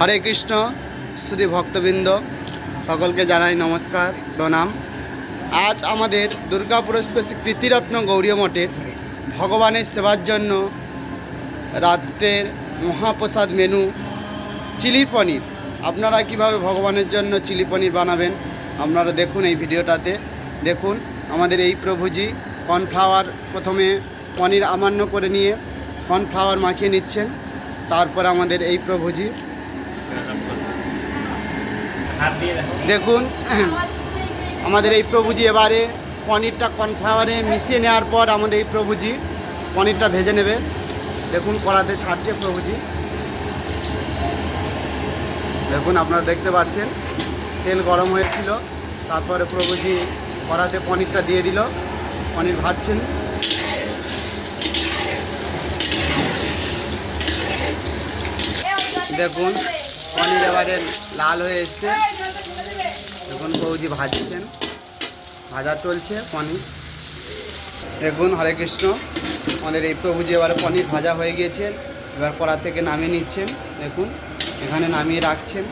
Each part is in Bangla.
হরে কৃষ্ণ শুধু ভক্তবৃন্দ, সকলকে জানাই নমস্কার, প্রণাম। আজ আমাদের দুর্গাপুরস্থ শ্রী কৃতিরত্ন গৌরীয় মঠে ভগবানের সেবার জন্য রাত্রের মহাপ্রসাদ মেনু, চিলি পনির। আপনারা কীভাবে ভগবানের জন্য চিলি পনির বানাবেন, আপনারা দেখুন এই ভিডিওটাতে। দেখুন, আমাদের এই প্রভুজি কর্নফ্লাওয়ার প্রথমে পনির আমান্য করে নিয়ে কর্নফ্লাওয়ার মাখিয়ে নিচ্ছেন। তারপর আমাদের এই প্রভুজি দেখুন, আমাদের এই প্রভুজি এবারে পনিরটা কর্নফ্লাওয়ারে মিশিয়ে নেওয়ার পর আমাদের এই প্রভুজি পনিরটা ভেজে নেবে। দেখুন, কড়াতে ছাড়ছে প্রভুজি। দেখুন, আপনারা দেখতে পাচ্ছেন, তেল গরম হয়েছিল। তারপরে প্রভুজি কড়াতে পনিরটা দিয়ে দিল। পনির ভাজছেন। দেখুন, পনির এবারে লাল হয়ে এসছে। দেখুন বৌদি ভাজছেন। ভাজা চলছে পনির। দেখুন, হরে কৃষ্ণ। আমাদের এই প্রভুজি এবারে পনির ভাজা হয়ে গিয়েছে। এবার কড়া থেকে নামিয়ে নিচ্ছেন। দেখুন, এখানে নামিয়ে রাখছেন।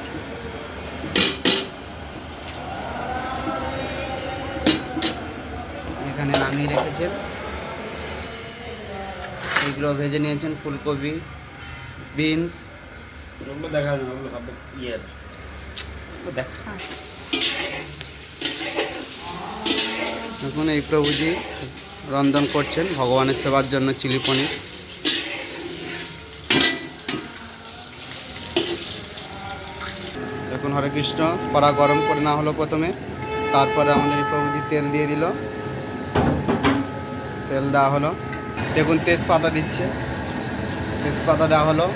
এখানে নামিয়ে রেখেছেন। এইগুলো ভেজে নিয়েছেন ফুলকপি, বিনস। দেখা যাবে না, ওগুলো সব ওগুলো দেখা দেখুন এই প্রভুজি রন্ধন করছেন ভগবানের সেবার জন্য চিলি পনির। দেখুন হরে কৃষ্ণ কড়া গরম করে না হলো প্রথমে তারপরে আমাদের এই প্রভুজি তেল দিয়ে দিল। তেল দেওয়া হলো। দেখুন তেজপাতা দিচ্ছে। তেজপাতা দেওয়া হলো।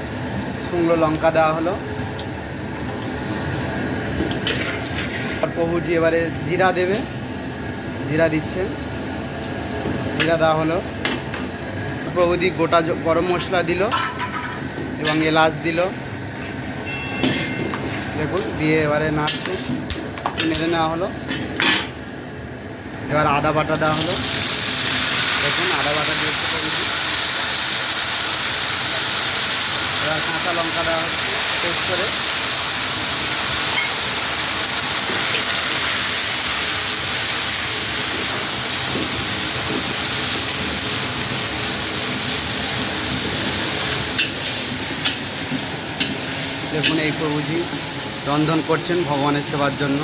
শুকনো লঙ্কা দেওয়া হলো। আর প্রভুজি এবারে জিরা দেবে, জিরা দিচ্ছেন। জিরা দেওয়া হলো। প্রভুদি গোটা গরম মশলা দিল এবং এলাচ দিল। দেখুন, দিয়ে এবারে নাড়ছে। নেড়ে নেওয়া হলো। এবার আদা বাটা দেওয়া হলো। দেখুন, আদা বাটা দিয়েছে প্রভুদি এবার কাঁচা লঙ্কা দেওয়া হচ্ছে টেস্ট করে। দেখুন এই প্রভুজি রন্ধন করছেন ভগবানের সেবার জন্য।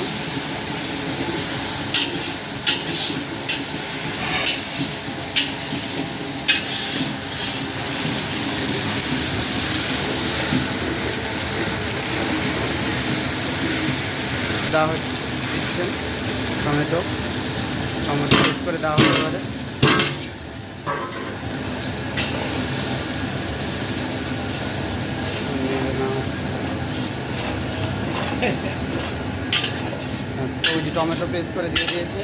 দেওয়া হচ্ছে টমেটো। টমেটো করে দেওয়া হতে পারে টমেটো পেস্ট করে দিয়ে দিয়েছে।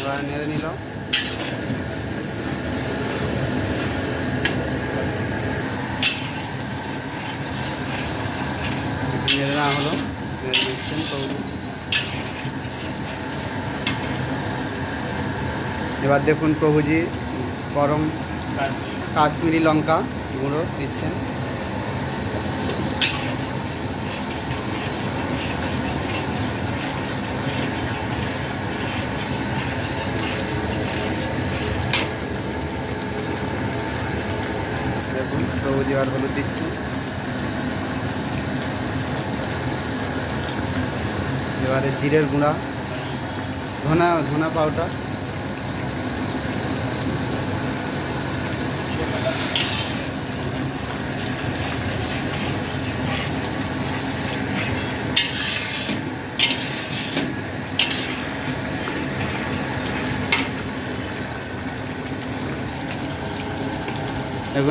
এবার নেড়ে নিল। নেড়ে হলো এবার দেখুন প্রভুজি গরম কাশ্মীরি লঙ্কা গুঁড়ো দিচ্ছেন। আর হলুদ দিচ্ছি। এবারে জিরের গুঁড়া ধনা ধনা পাউডার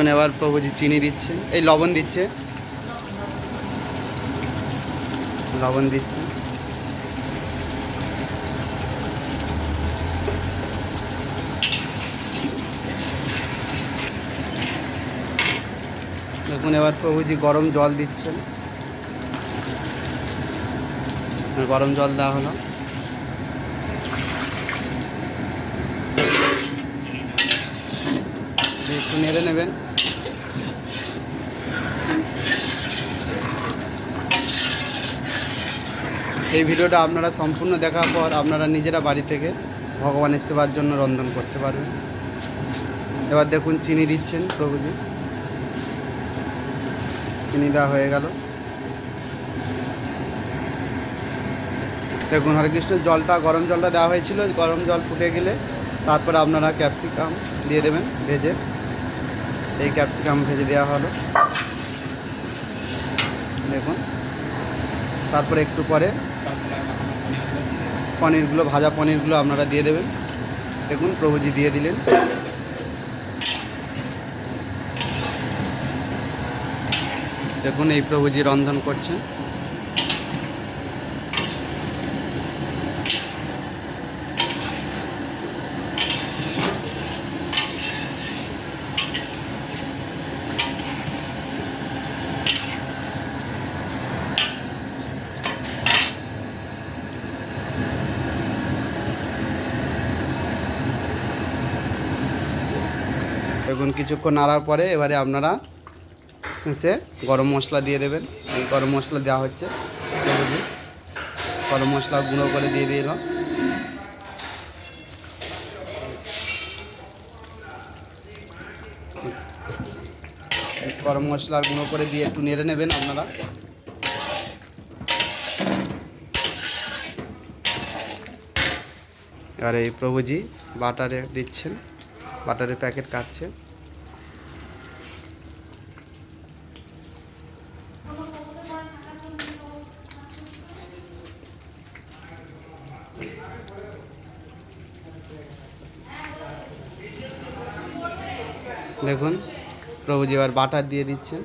এখন এবার প্রভুজি চিনি দিচ্ছে, এই লবণ দিচ্ছে। লবণ দিচ্ছে। দেখুন এবার প্রভুজি গরম জল দিচ্ছেন। গরম জল দেওয়া হলো। একটু নেড়ে নেবেন। এই ভিডিওটা আপনারা সম্পূর্ণ দেখার পর আপনারা নিজেরা বাড়ি থেকে ভগবানের সেবার জন্য রন্ধন করতে পারবেন। এবার দেখুন, চিনি দিচ্ছেন প্রভুজি। চিনি দেওয়া হয়ে গেল। দেখুন, হরে কৃষ্ণ, জলটা, গরম জলটা দেওয়া হয়েছিল। গরম জল ফুটে গেলে তারপরে আপনারা ক্যাপসিকাম দিয়ে দেবেন, ভেজে। এই ক্যাপসিকাম ভেজে দেওয়া হলো। দেখুন, তারপরে একটু পরে পনিরগুলো, ভাজা পনিরগুলো আপনারা দিয়ে দেবেন। দেখুন, প্রভুজি দিয়ে দিলেন। দেখুন, এই প্রভুজি রন্ধন করছেন। দেখুন কিছুক্ষণ নাড়ার পরে এবারে আপনারা শেষে গরম মশলা দিয়ে দেবেন। এই গরম মশলা দেওয়া হচ্ছে। গরম মশলা গুঁড়ো করে দিয়ে দিল গরম মশলার গুঁড়ো করে দিয়ে একটু নেড়ে নেবেন আপনারা। এবার এই প্রভুজি বাটারে দিচ্ছেন। বাটারের প্যাকেট কাটছে। দেখুন প্রভুজি এবার বাটার দিয়ে দিচ্ছেন।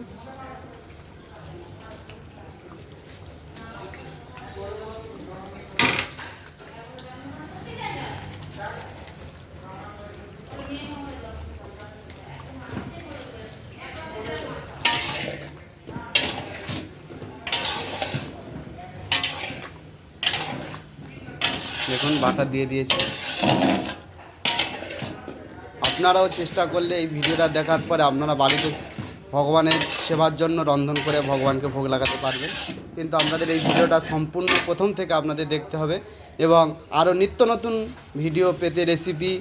দেখুন বাটার দিয়ে দিয়েছে। আপনারাও চেষ্টা করলে এই ভিডিওটা দেখার পরে আপনারা বাড়িতে ভগবানের সেবার জন্য রন্ধন করে ভগবানকে ভোগ লাগাতে পারবেন। কিন্তু আপনাদের এই ভিডিওটা সম্পূর্ণ প্রথম থেকে আপনাদের দেখতে হবে এবং আরও নিত্য নতুন ভিডিও পেতে রেসিপি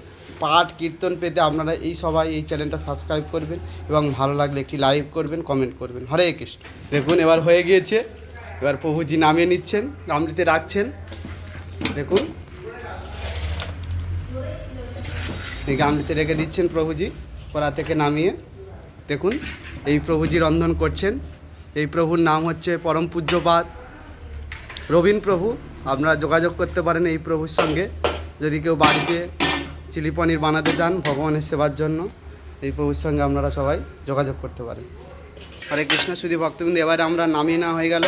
পাঠ, কীর্তন পেতে আপনারা এই সবাই এই চ্যানেলটা সাবস্ক্রাইব করবেন এবং ভালো লাগলে একটি লাইক করবেন কমেন্ট করবেন। হরে কৃষ্ণ। দেখুন, এবার হয়ে গিয়েছে। এবার প্রভুজি নামিয়ে নিচ্ছেন গামলিতে রাখছেন। দেখুন। এই গামলিতে রেখে দিচ্ছেন প্রভুজি কড়া থেকে নামিয়ে। দেখুন, এই প্রভুজি রন্ধন করছেন। এই প্রভুর নাম হচ্ছে পরম পূজ্যপাদ। রবীন প্রভু, আপনারা যোগাযোগ করতে পারেন এই প্রভুর সঙ্গে। যদি কেউ বাড়িতে চিলি পনির বানাতে চান, ভগবানের সেবার জন্য, এই প্রভুর সঙ্গে আপনারা সবাই যোগাযোগ করতে পারেন। হরে কৃষ্ণ শুধু ভক্তবৃন্দ এবারে আমরা নামিয়ে নেওয়া হয়ে গেল।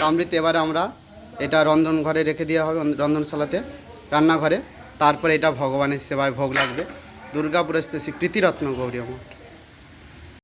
কামড়িতে এবারে আমরা এটা রন্ধন ঘরে রেখে দেওয়া হবে রন্ধনশালাতে রান্নাঘরে। তারপরে এটা ভগবানের সেবায় ভোগ লাগবে। দুর্গাপুরস্থ শ্রী কৃতিরত্ন গৌরী